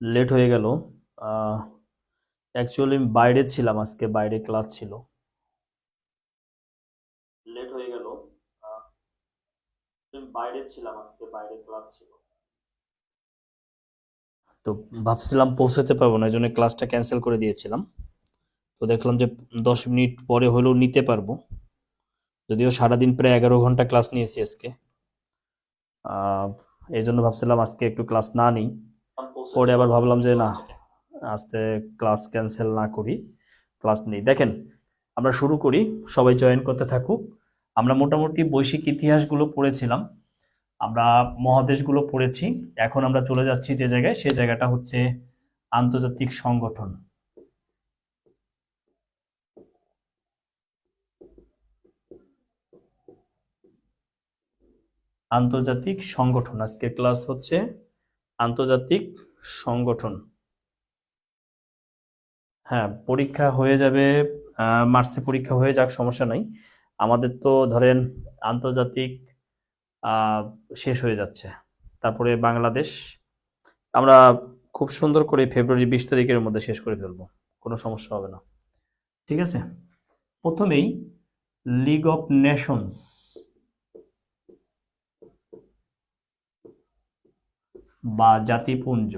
Late হয়ে গেল। Actually আমি বাইরে ছিলাম আজকে, বাইরে ক্লাস ছিল। লেট হয়ে গেল। বাইরে ছিলাম আজকে, বাইরে ক্লাস ছিল। তো ভাবছিলাম পৌঁছাতে পারব না এই জন্য ক্লাসটা ক্যান্সেল করে দিয়েছিলাম। তো দেখলাম যে দশ মিনিট পরে হলেও নিতে পারব। যদিও সারাদিন প্রায় এগারো ঘণ্টা ক্লাস নিয়েছি আজকে। এই জন্য ভাবছিলাম আজকে একটু ক্লাস না নিই। পরে আবার ভাবলাম যে না আজকে ক্লাস ক্যান্সেল না করি, ক্লাস নেই। দেখেন, আমরা শুরু করি, সবাই জয়েন করতে থাকুক। আমরা মোটামুটি বৈশ্বিক ইতিহাসগুলো পড়েছিলাম, আমরা মহাদেশগুলো পড়েছি। এখন আমরা চলে যাচ্ছি যে জায়গায় সেই জায়গাটা হচ্ছে আন্তর্জাতিক সংগঠন। আন্তর্জাতিক সংগঠন আজকে ক্লাস হচ্ছে আন্তর্জাতিক সংগঠন। হ্যাঁ পরীক্ষা হয়ে যাবে মার্চে পরীক্ষা হয়ে যাক, সমস্যা নাই। আমাদের তো ধরেন আন্তর্জাতিক শেষ হয়ে যাচ্ছে। তারপরে বাংলাদেশ, আমরা খুব সুন্দর করে ফেব্রুয়ারি বিশ তারিখের মধ্যে শেষ করে ফেলব, কোনো সমস্যা হবে না। ঠিক আছে? প্রথমেই লিগ অফ নেশনস বা জাতিপুঞ্জ।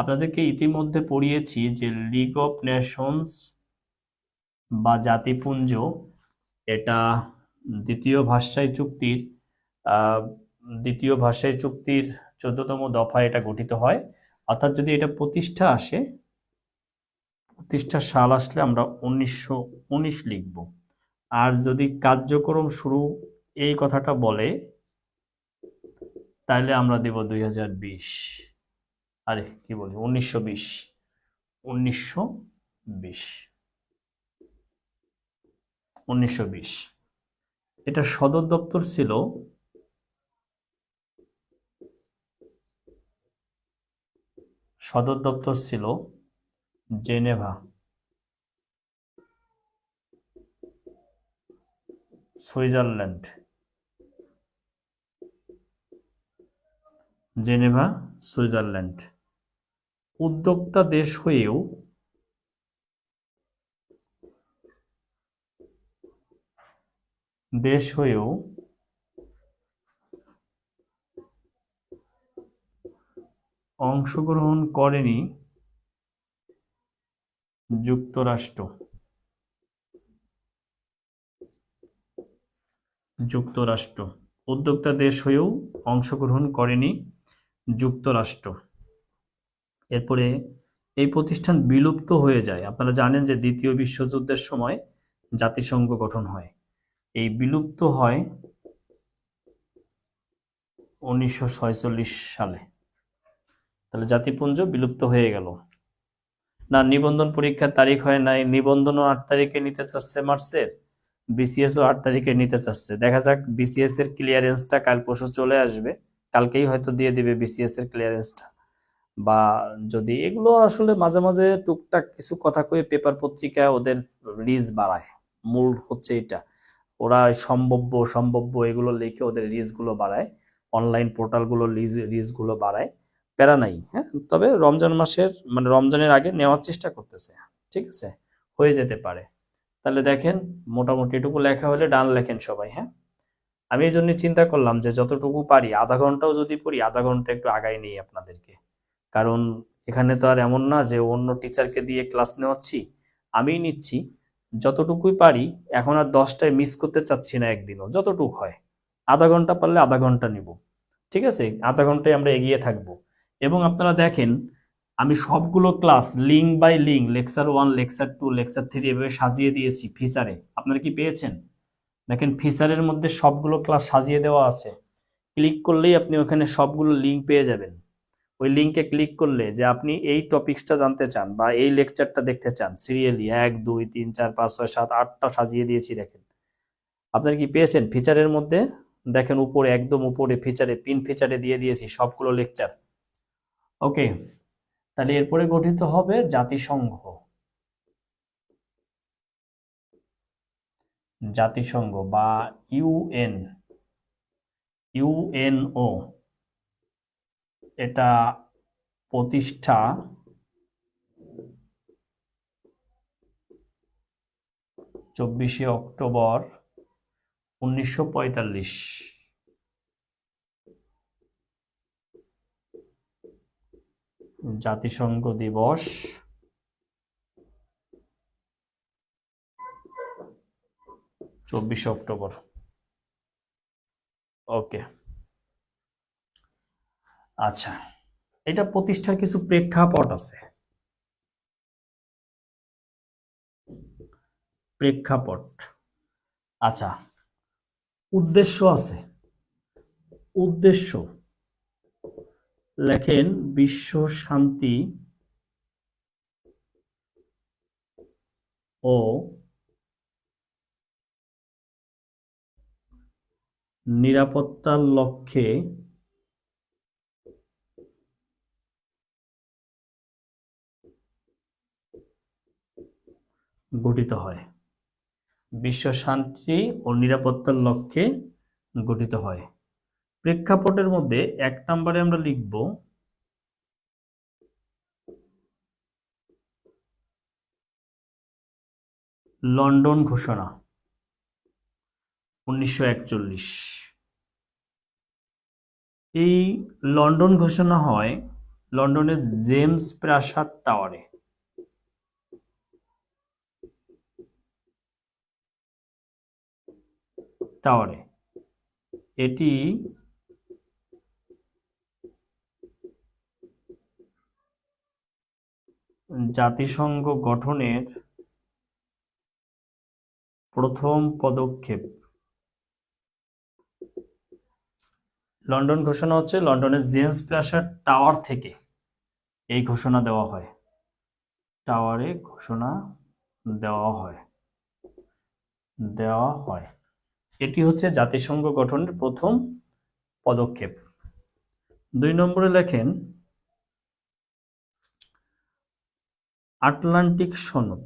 আপনাদেরকে ইতিমধ্যে পড়িয়েছি যে লিগ অফ নেশনস বা জাতিপুঞ্জ, এটা দ্বিতীয় ভাষায় চুক্তির দ্বিতীয় ভাষায় চুক্তির চোদ্দতম দফায় এটা গঠিত হয়। অর্থাৎ যদি এটা প্রতিষ্ঠা আসে প্রতিষ্ঠা সাল আসলে আমরা উনিশশো উনিশ লিখব। আর যদি কার্যক্রম শুরু এই কথাটা বলে, তাহলে আমরা দেব দুই হাজার বিশ। আরে, কি বলি? উনিশশো বিশ। উনিশশো বিশ। উনিশশো বিশ। এটা সদর দপ্তর ছিল সদর দপ্তর ছিল জেনেভা। সুইজারল্যান্ড। Geneva, Switzerland. উদ্যোক্তা দেশ হয়েও দেশ হয়েও অংশগ্রহণ করেনি যুক্তরাষ্ট্র। যুক্তরাষ্ট্র। উদ্যোক্তা দেশ হয়েও অংশগ্রহণ করেনি যুক্তরাষ্ট্র। এরপরে এই প্রতিষ্ঠান বিলুপ্ত হয়ে যায়। আপনারা জানেন যে দ্বিতীয় বিশ্বযুদ্ধের সময় জাতিসংঘ গঠন হয়। এই বিলুপ্ত হয় উনিশশো সালে। তাহলে জাতিপুঞ্জ বিলুপ্ত হয়ে গেল। না, নিবন্ধন পরীক্ষার তারিখ হয় নাই। নিবন্ধনও আট তারিখে নিতে চাচ্ছে মার্চের। বিসিএসও আট তারিখে নিতে চাচ্ছে। দেখা যাক বিসিএস এর ক্লিয়ারেন্সটা কাল পরশু চলে আসবে। কালকেই হয়তো দিয়ে দিবে বিসিএস এর ক্লিয়ারেন্সটা বা যদি এগুলো আসলে মাঝে মাঝে টুকটাক কিছু কথা কয়ে পেপার পত্রিকায় ওদের রিচ বাড়ায়। মূল হচ্ছে এটা। ওরা সম্ভব্য, সম্ভাব্য এগুলো লিখে ওদের রিচগুলো বাড়ায়। অনলাইন পোর্টালগুলো লিজ রিচগুলো বাড়ায়। প্যারা নাই হ্যাঁ? তবে রমজান মাসের মানে রমজানের আগে নেওয়ার চেষ্টা করতেছে। ঠিক আছে? হয়ে যেতে পারে। তাহলে দেখেন, মোটামুটি এটুকু লেখা হলে ডান লেখেন সবাই হ্যাঁ? আমি এই জন্য চিন্তা করলাম যে যতটুকু পারি, আধা ঘন্টাও যদি পড়ি, আধা ঘণ্টা একটু আগাই নিই আপনাদেরকে। কারণ এখানে তো আর এমন না যে অন্য টিচারকে দিয়ে ক্লাস নেওয়াচ্ছি, আমিই নিচ্ছি। যতটুকুই পারি, এখন আর দশটায় মিস করতে চাচ্ছি না একদিনও, যতটুকু হয়। আধা ঘণ্টা পারলে আধা ঘণ্টা নিব, ঠিক আছে? আধা ঘন্টায় আমরা এগিয়ে থাকব। এবং আপনারা দেখেন, আমি সবগুলো class link by link lecture one lecture two lecture three এভাবে সাজিয়ে দিয়েছি ফিচারে আপনারা কি পেয়েছেন? দেখেন ফিচারের মধ্যে সবগুলো ক্লাস সাজিয়ে দেওয়া আছে। ক্লিক করলেই আপনি ওখানে সবগুলো লিঙ্ক পেয়ে যাবেন। ওই লিঙ্কে ক্লিক করলে যে আপনি এই টপিকসটা জানতে চান বা এই লেকচারটা দেখতে চান সিরিয়ালি এক, দুই, তিন, চার, পাঁচ, ছয়, সাত, আটটা সাজিয়ে দিয়েছি দেখেন। আপনারা কি পেয়েছেন? ফিচারের মধ্যে দেখেন উপরে, একদম উপরে ফিচারে পিন ফিচারে দিয়ে দিয়েছি সবগুলো লেকচার ওকে তাহলে এরপরে গঠিত হবে জাতিসংঘ। জাতিসংঘ বা ইউএন ইউএনও এটা প্রতিষ্ঠা চব্বিশে অক্টোবর উনিশশো পঁয়তাল্লিশ। জাতিসংঘ দিবস। চব্বিশে অক্টোবর। ওকে। আচ্ছা এটা প্রতিষ্ঠার কিছু প্রেক্ষাপট আছে। প্রেক্ষাপট আচ্ছা উদ্দেশ্য আছে। উদ্দেশ্য, লেখেন বিশ্ব শান্তি ও নিরাপত্তার লক্ষ্যে গঠিত হয়। বিশ্ব শান্তি ও নিরাপত্তার লক্ষ্যে গঠিত হয়। প্রেক্ষাপটের মধ্যে এক নম্বরে আমরা লিখব, লন্ডন ঘোষণা, উনিশশো একচল্লিশ। এই লন্ডন ঘোষণা হয় লন্ডনের জেমস প্রাসাদ টাওয়ারে। টাওয়ারে এটি জাতিসংঘ গঠনের প্রথম পদক্ষেপ। লন্ডন ঘোষণা হচ্ছে লন্ডনের জেমস প্রাসাদ টাওয়ার থেকে এই ঘোষণা দেওয়া হয়। টাওয়ারে ঘোষণা দেওয়া হয়। দেওয়া হয়। এটি হচ্ছে জাতিসংঘ গঠনের প্রথম পদক্ষেপ। দুই নম্বরে লেখেন, আটলান্টিক সনদ।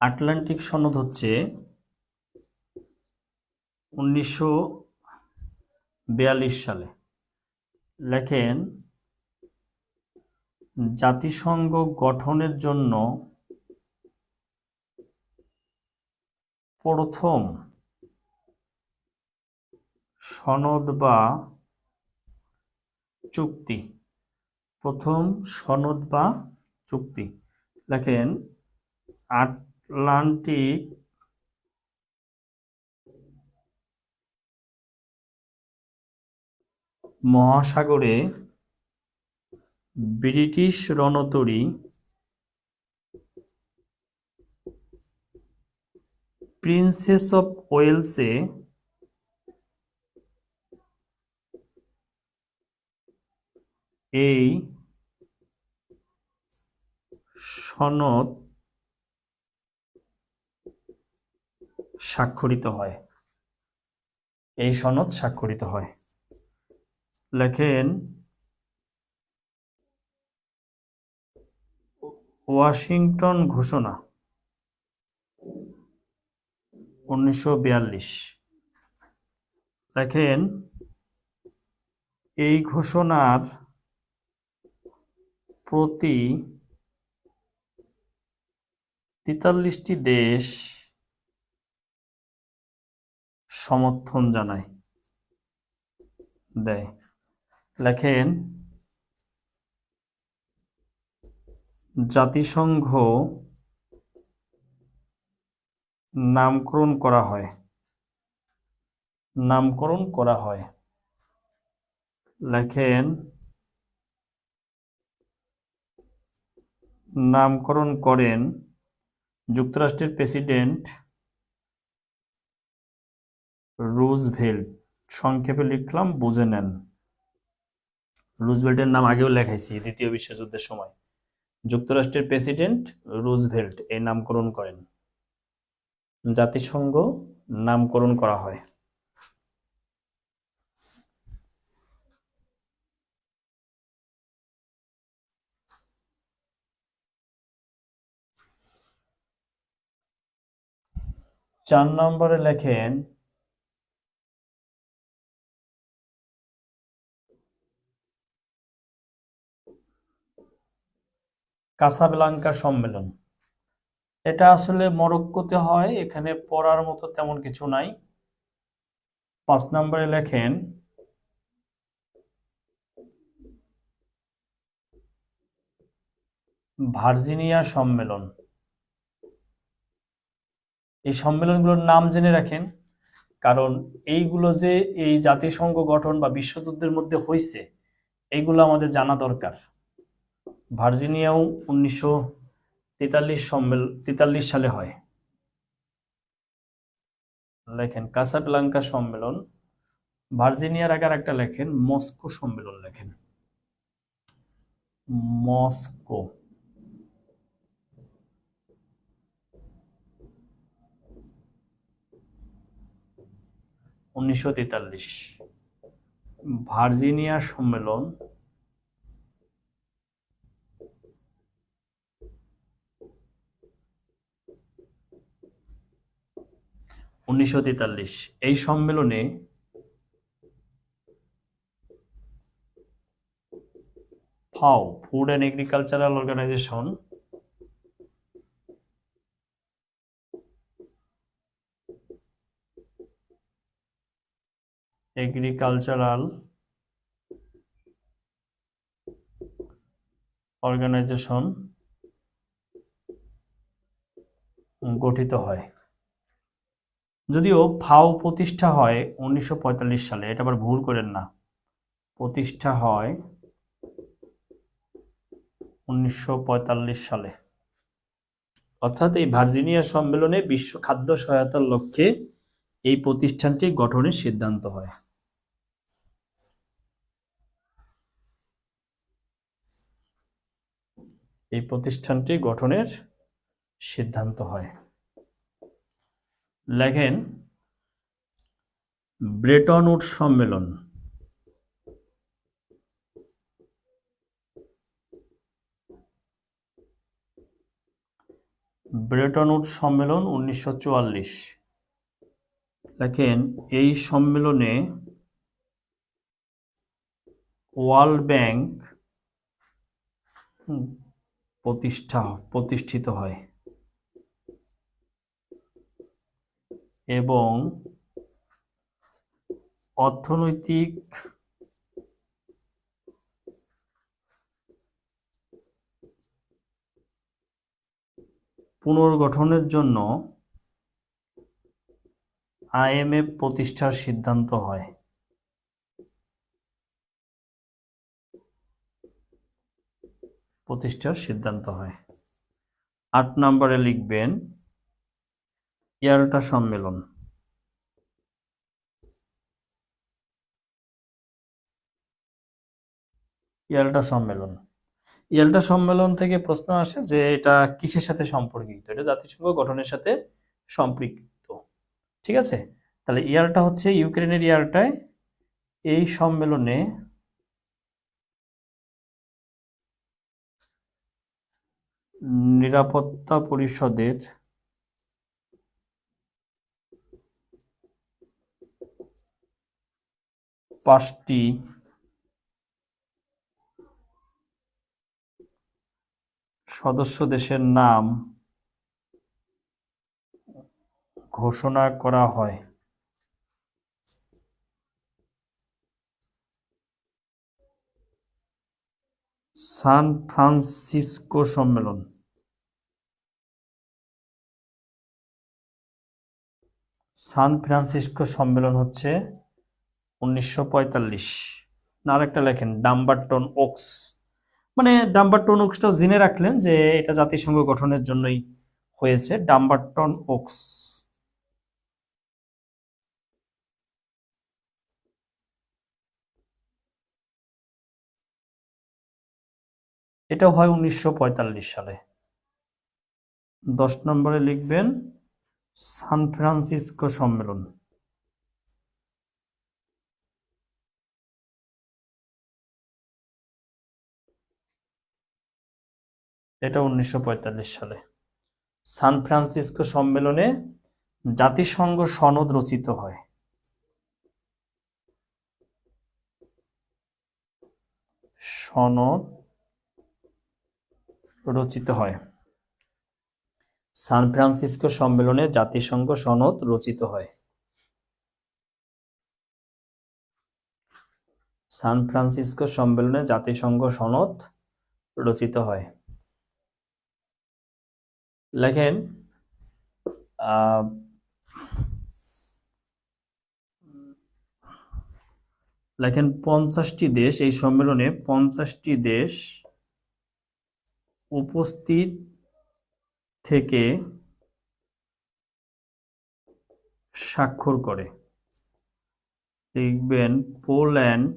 আটলান্টিক সনদ হচ্ছে উনিশশো বিয়াল্লিশ সালে। লেখেন জাতিসংঘ গঠনের জন্য প্রথম সনদ বা চুক্তি। প্রথম সনদ বা চুক্তি। লেখেন আটলান্টিক মহাসাগরে ব্রিটিশ রণতরী প্রিন্সেস অফ ওয়েলসে এই সনদ স্বাক্ষরিত হয়। এই সনদ স্বাক্ষরিত হয়। লেখেন ওয়াশিংটন ঘোষণা। উনিশশো বিয়াল্লিশ। দেখেন এই ঘোষণার প্রতি তেতাল্লিশটি দেশ সমর্থন জানায় দেয়। লেখেন জাতিসংঘ নামকরণ করা হয়। নামকরণ করা হয়। লেখেন, নামকরণ করেন যুক্তরাষ্ট্রের প্রেসিডেন্ট রুজভেল্ট। সংক্ষেপে লিখলাম, বুঝে নেন। রুজভেল্টের নাম আগেও লেখাইছি, দ্বিতীয় বিশ্বযুদ্ধের সময়। যুক্তরাষ্ট্রের প্রেসিডেন্ট রুজভেল্ট এই নামকরণ করেন। জাতিসংঘ নামকরণ করা হয়। চার নম্বরে লেখেন কাসাব্লাঙ্কা সম্মেলন। এটা আসলে মরক্কোতে হয়, এখানে পড়ার মতো তেমন কিছু নাই। পাঁচ নম্বরে লেখেন, ভার্জিনিয়া সম্মেলন। এই সম্মেলনগুলোর নাম জেনে রাখেন, কারণ এইগুলো যে এই জাতিসংঘ গঠন বা বিশ্বযুদ্ধের মধ্যে হয়েছে এইগুলো আমাদের জানা দরকার। ভার্জিনিয়াও উনিশশো তেতাল্লিশ সম্মেল, তেতাল্লিশ সালে হয়। লেখেন কাসাব্লাঙ্কা সম্মেলন। ভার্জিনিয়ার আগে একটা লেখেন, মস্কো সম্মেলন লেখেন। মস্কো। উনিশশো তেতাল্লিশ। ভার্জিনিয়া সম্মেলন উনিশশো তেতাল্লিশ। এই সম্মেলনে FAO food and agricultural organization agricultural organization গঠিত হয়। যদিও ফাও প্রতিষ্ঠা হয় উনিশশো পঁয়তাল্লিশ সালে, এটা আবার ভুল করেন না। প্রতিষ্ঠা হয় উনিশশো পঁয়তাল্লিশ সালে। অর্থাৎ এই ভার্জিনিয়া সম্মেলনে বিশ্ব খাদ্য সহায়তার লক্ষ্যে এই প্রতিষ্ঠানটি গঠনের সিদ্ধান্ত হয়। এই প্রতিষ্ঠানটি গঠনের সিদ্ধান্ত হয়। লেখেন, ব্রেটন উড সম্মেলন। ব্রেটন উড সম্মেলন উনিশশো চুয়াল্লিশ। দেখেন এই সম্মেলনে ওয়ার্ল্ড ব্যাংক প্রতিষ্ঠা, প্রতিষ্ঠিত হয়। এবং অর্থনৈতিক পুনর্গঠনের জন্য আইএমএফ প্রতিষ্ঠার সিদ্ধান্ত হয়। প্রতিষ্ঠার সিদ্ধান্ত হয়। আট নম্বরে লিখবেন ইয়াল্টা সম্মেলন। ইয়াল্টা সম্মেলন। ইয়াল্টা সম্মেলন থেকে প্রশ্ন আসে যে এটা কিসের সাথে সম্পর্কিত? এটা জাতিসংঘ গঠনের সাথে সম্পৃক্ত। ঠিক আছে? তাহলে ইয়ালটা হচ্ছে ইউক্রেনের ইয়ালটায় এই সম্মেলনে নিরাপত্তা পরিষদের পাঁচটি। সদস্য দেশের নাম ঘোষণা করা হয়। সান ফ্রান্সিসকো সম্মেলন। সান ফ্রান্সিসকো সম্মেলন হচ্ছে উনিশশো পঁয়তাল্লিশ। না, আরেকটা লেখেন, ডাম্বারটন ওক্স। মানে ডাম্বারটন ওক্সটাও জেনে রাখলেন যে এটা জাতিসংঘ গঠনের জন্যই হয়েছে, ডাম্বারটন ওক্স। এটা হয় উনিশশো পঁয়তাল্লিশ সালে। দশ নম্বরে লিখবেন, সান ফ্রান্সিসকো সম্মেলন। এটা উনিশশো পঁয়তাল্লিশ সালে। সান ফ্রান্সিসকো সম্মেলনে জাতিসংঘ সনদ রচিত হয়। সনদ রচিত হয়। সান ফ্রান্সিসকো সম্মেলনে জাতিসংঘ সনদ রচিত হয়। সান ফ্রান্সিসকো সম্মেলনে জাতিসংঘ সনদ রচিত হয়। লেখেন লেখেন পঞ্চাশটি দেশ, এই সম্মেলনে পঞ্চাশটি দেশ উপস্থিত থেকে স্বাক্ষর করে। লিখবেন পোল্যান্ড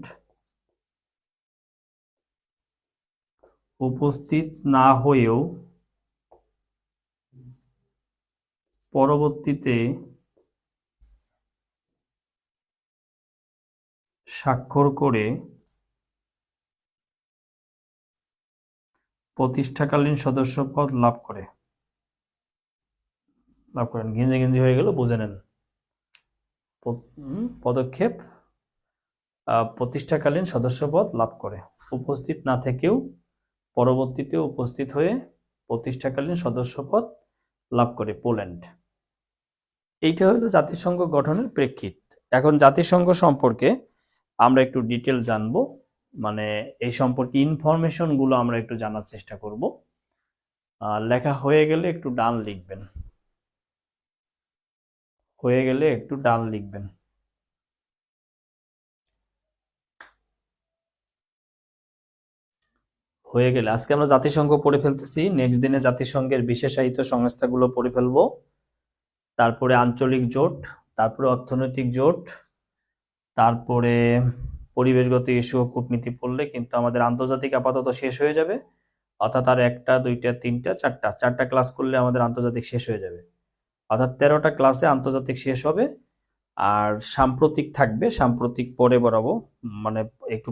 উপস্থিত না হয়েও পরবর্তীতে স্বাক্ষর করে প্রতিষ্ঠাকালীন সদস্যপদ লাভ করে। লাভ করেন। গেঞ্জি গেঞ্জি হয়ে গেল, বুঝে নেন। পদক্ষেপ প্রতিষ্ঠাকালীন সদস্যপদ লাভ করে। উপস্থিত না থেকেও পরবর্তীতে উপস্থিত হয়ে প্রতিষ্ঠাকালীন সদস্যপদ লাভ করে। পোল্যান্ড। এইটা হলো জাতিসংঘ গঠনের প্রেক্ষিত। এখন জাতিসংঘ সম্পর্কে আমরা একটু ডিটেল জানব মানে এই সম্পর্কে ইনফরমেশনগুলো আমরা একটু জানার চেষ্টা করব। লেখা হয়ে গেলে একটু ডান লিখবেন। হয়ে গেলে একটু ডান লিখবেন। হয়ে গেলে, আজকে আমরা জাতিসংঘ পড়ে ফেলতেছি নেক্সট দিনে জাতিসংঘের বিশেষায়িত সংস্থাগুলো পড়ে ফেলব। তারপরে আঞ্চলিক জোট, তারপরে অর্থনৈতিক জোট, তারপরে পরিবেশগত ইস্যু ও কূটনীতি পড়লে কিন্তু আমাদের আন্তর্জাতিক আপাতত শেষ হয়ে যাবে। অর্থাৎ আর একটা, দুইটা, তিনটা, চারটা চারটা ক্লাস করলে আমাদের আন্তর্জাতিক শেষ হয়ে যাবে। অর্থাৎ তেরোটা ক্লাসে আন্তর্জাতিক শেষ হবে। আর সাম্প্রতিক থাকবে, সাম্প্রতিক পরে বরাবো মানে একটু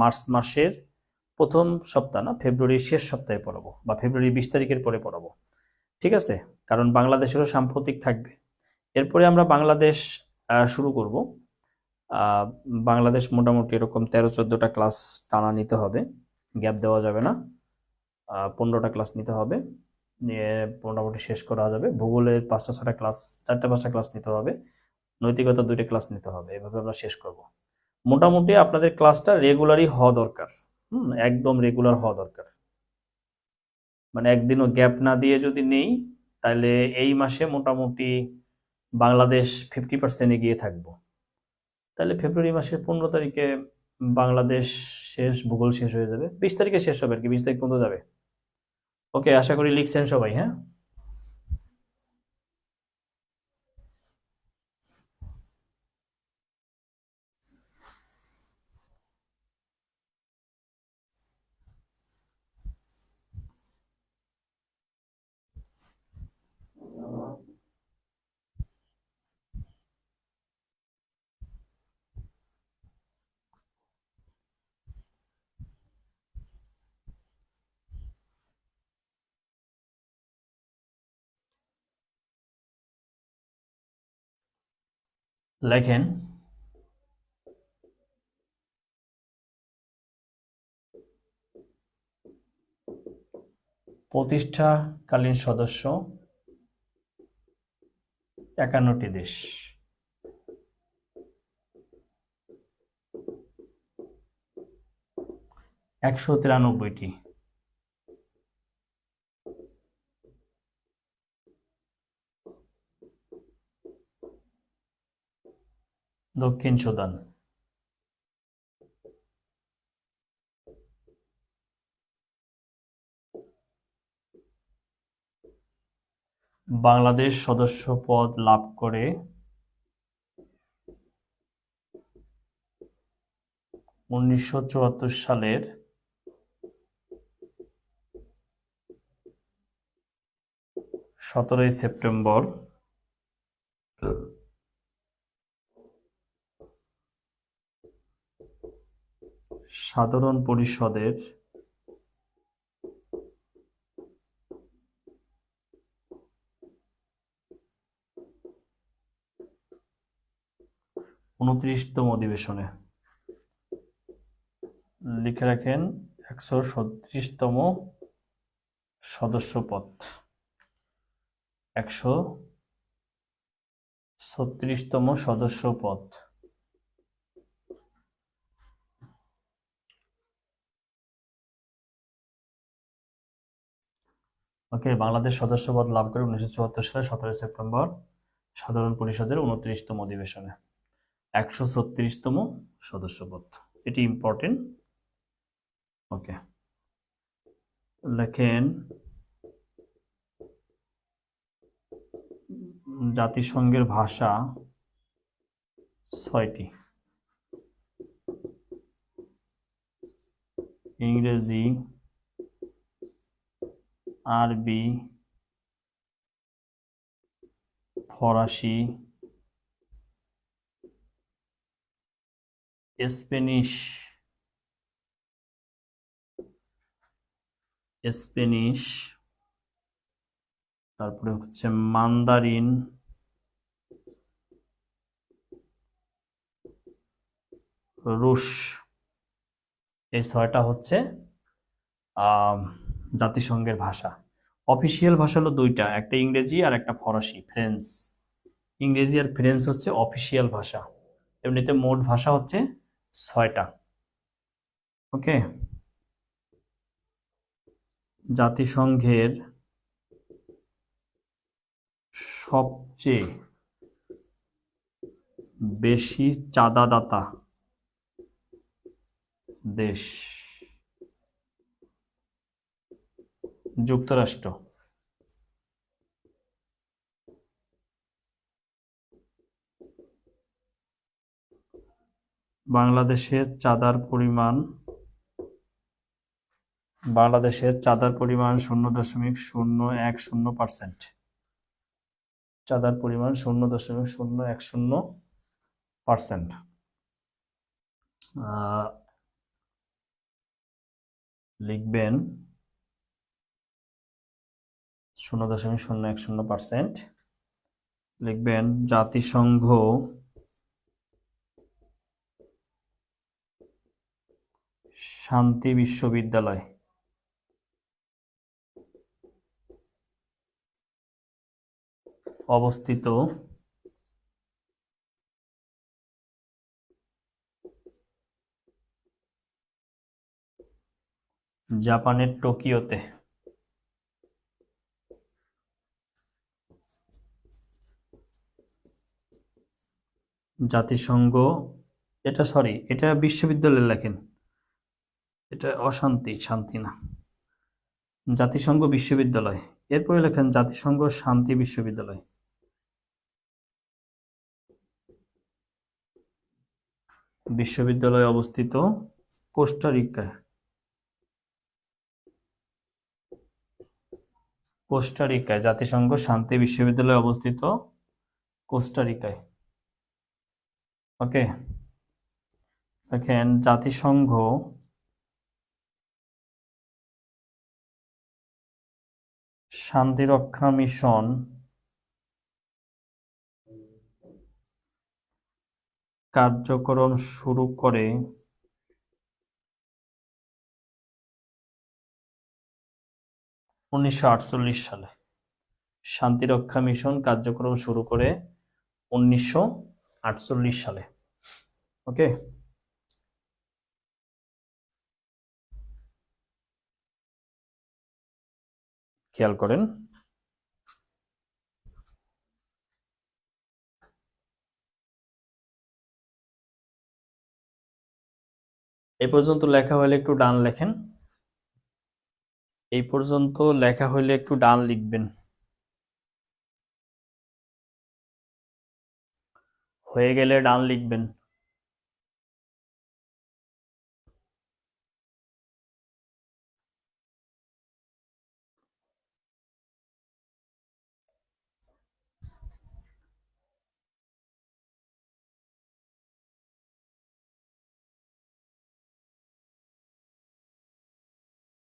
মার্চ মাসের প্রথম সপ্তাহ না, ফেব্রুয়ারির শেষ সপ্তাহে পড়াবো বা ফেব্রুয়ারি বিশ তারিখের পরে পড়াবো। ঠিক আছে? কারণ বাংলাদেশেরও সাম্প্রতিক থাকবে। এরপরে আমরা বাংলাদেশ শুরু করব। বাংলাদেশ মোটামুটি এরকম তেরো চোদ্দোটা ক্লাস টানা নিতে হবে। গ্যাপ দেওয়া যাবে না। পনেরোটা ক্লাস নিতে হবে। নিয়ে মোটামুটি শেষ করা যাবে। ভূগোলের পাঁচটা ছটা ক্লাস চারটা, পাঁচটা ক্লাস নিতে হবে। নৈতিকতা দুইটা ক্লাস নিতে হবে। এভাবে আমরা শেষ করব। মোটামুটি আপনাদের ক্লাসটা রেগুলারই হওয়া দরকার। হুম, একদম রেগুলার হওয়া দরকার। মানে একদিনও গ্যাপ না দিয়ে যদি নেই তাহলে এই মাসে মোটামুটি বাংলাদেশ ফিফটি পার্সেন্ট গিয়ে থাকব। তাহলে ফেব্রুয়ারি মাসের পনেরো তারিখে বাংলাদেশ শেষ, ভূগোল শেষ হয়ে যাবে। বিশ তারিখে শেষ হবে আর কি, বিশ তারিখ পর্যন্ত যাবে। ওকে, আশা করি লিখছেন সবাই হ্যাঁ? লেখেন প্রতিষ্ঠাকালীন সদস্য একান্নটি দেশ। একশো তিরানব্বইটি। দক্ষিণ সুদান। বাংলাদেশ সদস্য পদ লাভ করে উনিশশো চুয়াত্তর সালের সতেরোই সেপ্টেম্বর। সাধারণ পরিষদের উনত্রিশতম অধিবেশনে। লিখে রাখেন একশো সত্রিশতম সদস্যপদ। একশো ছত্রিশতম সদস্য পদ ওকে, বাংলাদেশ সদস্যপদ লাভ করে উনিশশো চুয়াত্তর সালে সতেরোই সেপ্টেম্বর সাধারণ পরিষদের উনত্রিশতম অধিবেশনে। একশো ছত্রিশতম সদস্যপদ। এটি ইম্পর্টেন্ট ওকে। লেখেন জাতিসংঘের ভাষা ছয়টি। ইংরেজি আরবি ফরাসি স্পেনিশ স্পেনিশ তারপরে হচ্ছে মান্দারিন রুশ এই ছয়টা হচ্ছে জাতিসংঘের ভাষা। অফিসিয়াল ভাষা হলো দুইটা, একটা ইংরেজি আর একটা ফরাসি ফ্রেঞ্চ ইংরেজি আর ফ্রেঞ্চ হচ্ছে অফিসিয়াল ভাষা। এমনিতে মোট ভাষা হচ্ছে ছয়টা। ওকে? জাতিসংঘের সবচেয়ে বেশি চাঁদাদাতা দেশ। যুক্তরাষ্ট্র। বাংলাদেশের চাঁদার পরিমাণ, বাংলাদেশের চাঁদার পরিমাণ শূন্য দশমিক শূন্য এক শূন্য পার্সেন্ট। চাঁদার পরিমাণ শূন্য দশমিক শূন্য এক শূন্য পার্সেন্ট। লিখবেন শূন্য দশমিক শূন্য এক শূন্য পার্সেন্ট। লিখবেন জাতিসংঘ। শান্তি বিশ্ববিদ্যালয়। অবস্থিত। জাপানের টোকিওতে। জাতিসংঘ, এটা সরি এটা বিশ্ববিদ্যালয়ে লেখেন। এটা অশান্তি, শান্তি না। জাতিসংঘ বিশ্ববিদ্যালয়। এরপরে লেখেন জাতিসংঘ শান্তি বিশ্ববিদ্যালয়। বিশ্ববিদ্যালয় অবস্থিত কোস্টারিকায় কোস্টারিকায় জাতিসংঘ শান্তি বিশ্ববিদ্যালয় অবস্থিত কোস্টারিকায় ওকে দেখেন জাতিসংঘ শান্তিরক্ষা মিশন কার্যক্রম শুরু করে উনিশশো আটচল্লিশ সালে শান্তিরক্ষা মিশন কার্যক্রম শুরু করে উনিশশো আটচল্লিশ সালে। ওকে? খেয়াল করেন। এই পর্যন্ত লেখা হলে একটু ডান লেখেন। এই পর্যন্ত লেখা হলে একটু ডান লিখবেন। হয়ে গেলে ডান লিখবেন।